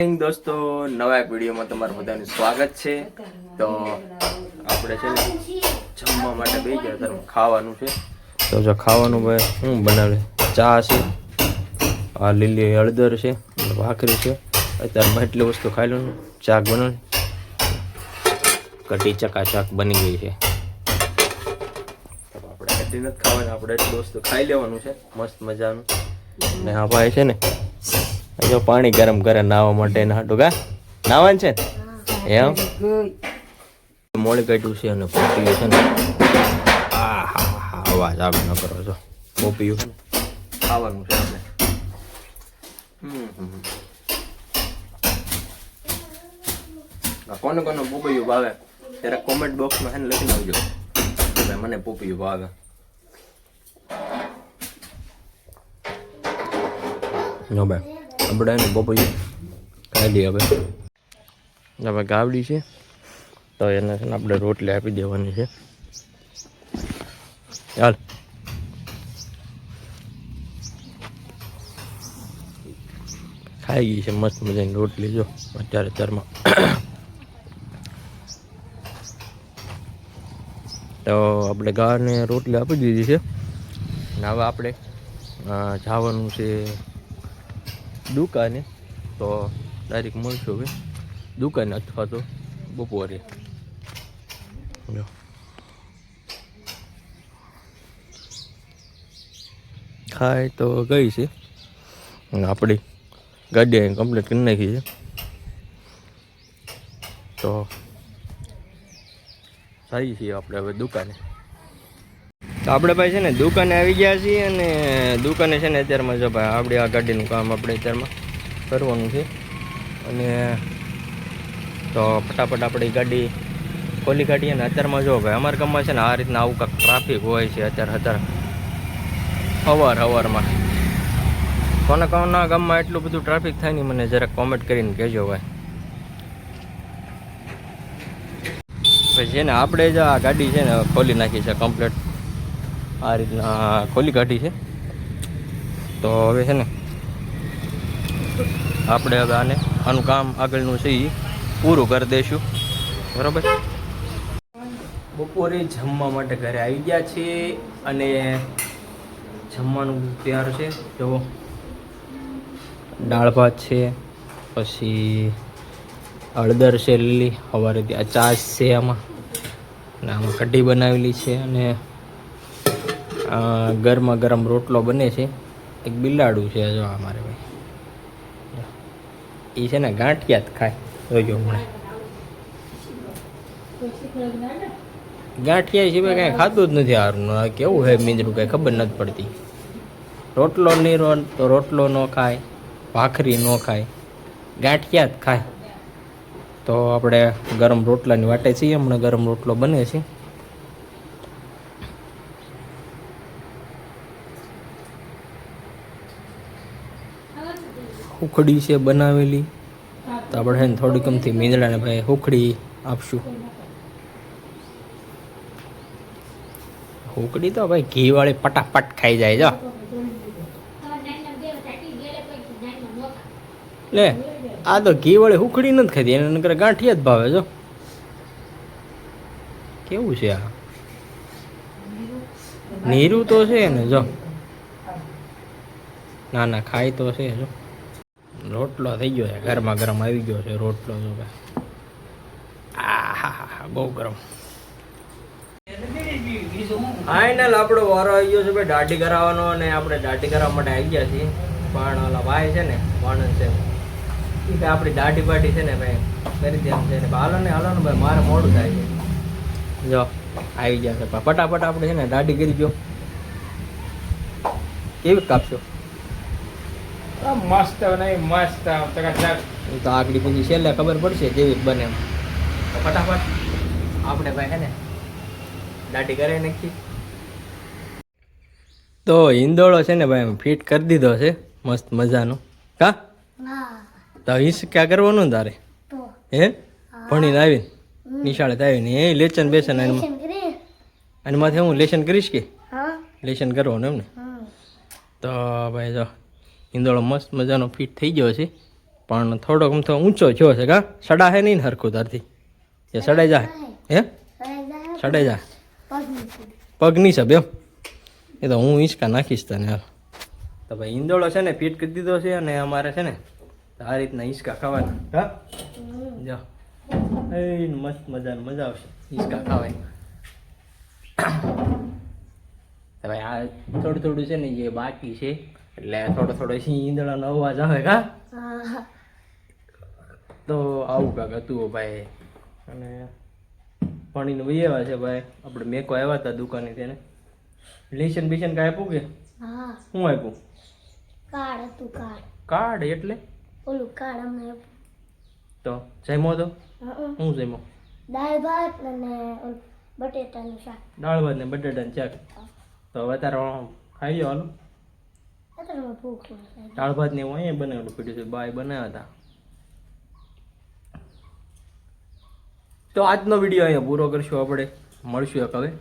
દોસ્તો, નવા એક વિડીયોમાં તમારું બધાનું સ્વાગત છે. તો આપણે છે ને જમવા માટે બે ગયા હતા ખાવાનું છે. તો જો ખાવાનું ભાઈ શું બનાવે? ચા છે, આ લીલી હળદર છે ભાખરી છે. અત્યારમાં એટલી વસ્તુ ખાઈ લઉં ચાક બનાવે. કટી ચકાચાક બની ગઈ છે. આપણે એટલી નથી ખાવાની, આપણે એટલી વસ્તુ ખાઈ લેવાનું છે, મસ્ત મજાનું. ને આ ભાઈ છે ને જો પાણી ગરમ કરે નાવા માટે ના ટુકા નાવાનું છે? ને એમ? મોડી કાઢ્યું છે અને પોપીયું છે ને. આ હા હા અવાજ આવે ન કરો છો પોપીયું છે ને. ખાવાનું છે આપણે. કોને કોને પોપૈયું ભાવે? ત્યારે કોમેન્ટ બોક્સમાં છે ને લખી નાખજો. ભાઈ મને પોપૈયું ભાવે. જો ભાઈ. પોપૈયું ખાઈ લઈએ હવે. હવે ગાવડી છે, તો એને છે ને આપણે રોટલી આપી દેવાની છે. ચાલ ખાઈ ગઈ છે, મસ્ત મજાની રોટલી, જો, અત્યારે અત્યારમાં. તો આપણે ગાને રોટલી આપી દીધી છે. અને હવે આપણે જવાનું છે દુકાને તો ડાયરેક્ટ મળશું હવે દુકાને અથવા તો બપોરે. જો ખાય તો ગઈ છે. આપણી ગાડી અહીં કમ્પ્લીટ કરી નાખી છે. તો સારી છીએ આપણે હવે દુકાને. તો આપણે ભાઈ છે ને દુકાને આવી ગયા છીએ અને દુકાને છે ને અત્યારમાં જો ભાઈ આપણે આ ગાડીનું કામ આપણે અત્યારમાં કરવાનું છે. અને તો ફટાફટ આપણી ગાડી ખોલી કાઢીએ ને અત્યારમાં જો ભાઈ અમારા ગામમાં છે ને આ રીતના આવું કાંક ટ્રાફિક હોય છે અત્યારે અત્યારે. અવાર અવારમાં કોના કોના ગામમાં એટલું બધું ટ્રાફિક થાય ને મને જરાક કોમેન્ટ કરીને કહેજો ભાઈ. પછી છે ને આપણે જ આ ગાડી છે ને ખોલી નાખી છે કમ્પ્લીટ આ રીતના ખોલી કાઢી છે. તો હવે છે ને, આપણે હવે આને, આનું કામ આગળનું છે એ પૂરું કરી દઈશું. બરાબર? બપોરે જમવા માટે ઘરે આવી ગયા છીએ અને જમવાનું તૈયાર છે. જુઓ દાળ ભાત છે, પછી હળદર છે લીલી, સવારે ત્યાં ચાસ છે આમાં. અને આમાં કઢી બનાવેલી છે અને ગરમા ગરમ રોટલો બને છે. એક બિલાડું છે જો અમારે ભાઈ. એ છે ને ગાંઠિયા જ ખાય. જોજો હમણાં. ગાંઠિયા સિવાય કાંઈ ખાતું જ નથી હારું. કેવું હે મીંદડું કાંઈ ખબર નથી પડતી. રોટલો નહીં રો તો રોટલો ન ખાય, ભાખરી ન ખાય, ગાંઠિયા જ ખાય. તો આપણે ગરમ રોટલાની વાટે છીએ, હમણાં ગરમ રોટલો બને છે. ઉખડી છે બનાવેલી. તો આપણે ને થોડીક અમથી મીંદડાને ભાઈ ઉખડી આપશું. ઉકડી તો ભાઈ ઘી વાળી ફટાફટ ખાઈ જાય, જો. લે, આ તો ઘી વાળી ઉખડી નથી ખાધી, એને નકર ગાંઠિયા જ ભાવે, જો. કેવું છે આ? નીરું તો છે ને, જો. ના ના ખાય તો છે જો. રોટલો થઈ ગયો છે ગરમા ગરમ આવી ગયો છે રોટલો જો આ બહુ ગરમ. ફાઇનલ આપણો વારો આવી ગયો છે ભાઈ, દાઢી કરાવવાનો અને આપણે દાઢી કરાવવા માટે આવી ગયા છીએ. પણ ઓલા ભાઈ છે ને, વાણંદ છે. એ આપણી દાઢી પાટી છે ને ભાઈ, કરી દેમ છે. ને હાલો ને હાલો ને ભાઈ, મારે મોડું થાય છે. જો, આવી ગયા છે. ફટાફટ આપણે છે ને દાઢી કરી ગયો. કેવી કાપશો? મસ્ત નહીં મસ્ત ચકાચક. તો આગળ પછી છેલ્લે ખબર પડશે જેવી બને એમ. તો ફટાફટ આપણે ભાઈ હે ને દાઢી કરાવી નક્કી તો હિંદોળો છે ને ભાઈ ફિટ કરી દીધો છે. મસ્ત મજાનો. કા? તો હિસ ક્યાં કરવાનું ને તારે? હે? ભણીને આવીને? નિશાળે આવીને. એ લેચન બેસન એમાં. અને માથે હું લેસન કરીશ કે? લેસન કરવાનું એમ ને? તો ભાઈ જો ઈંદોળો મસ્ત મજાનો ફિટ થઈ ગયો છે. પણ થોડોક આમ તો ઊંચો થયો છે, કા? સડા હે નહીં ને હરખું તારથી? એ સડાઈ જાય હે? સડાઈ જાય પગ નહીં સબ એમ એ તો હું હિંચકા નાખીશ તને, હાલ. તો ભાઈ ઈંદોળો છે ને ફીટ કરી દીધો છે અને અમારે છે ને આ રીતના હિંચકા ખાવાના. હા જો. એ મસ્ત મજાનું મજા આવશે હિંચકા ખાવાની. ભાઈ આ થોડું થોડું છે ને જે બાકી છે. એટલે થોડો થોડો સિંહ ઈંદડાનો અવાજ આવે કા? તો આવું કાંક હતું ભાઈ. અને પાણીનું વહી આવ્યા છે ભાઈ. આપણે મેકો આવ્યા હતા દુકાને તેને લેશન બિશન કાંઈ આપ્યું કે? હા. શું આપ્યું? કાર્ડ હતું કાર્ડ. કાર્ડ એટલે? ઓલું કાર્ડ અમને તો જમ્યો તો? હં. શું જમ્યો? દાળ ભાત અને બટેટા બટેટાનું શાક. દાળ ભાત ને બટાટાનું શાક. તો હવે તારે ખાઈ લો હાલો અત્યારે મને ભૂખ લાગે દાળ ભાત ને એવું અહીંયા બનાવેલું પીડ્યું છે. બાય બનાવ્યા હતા. તો આજનો વીડિયો અહીંયા પૂરો કરશું આપણે. મળશું એક હવે.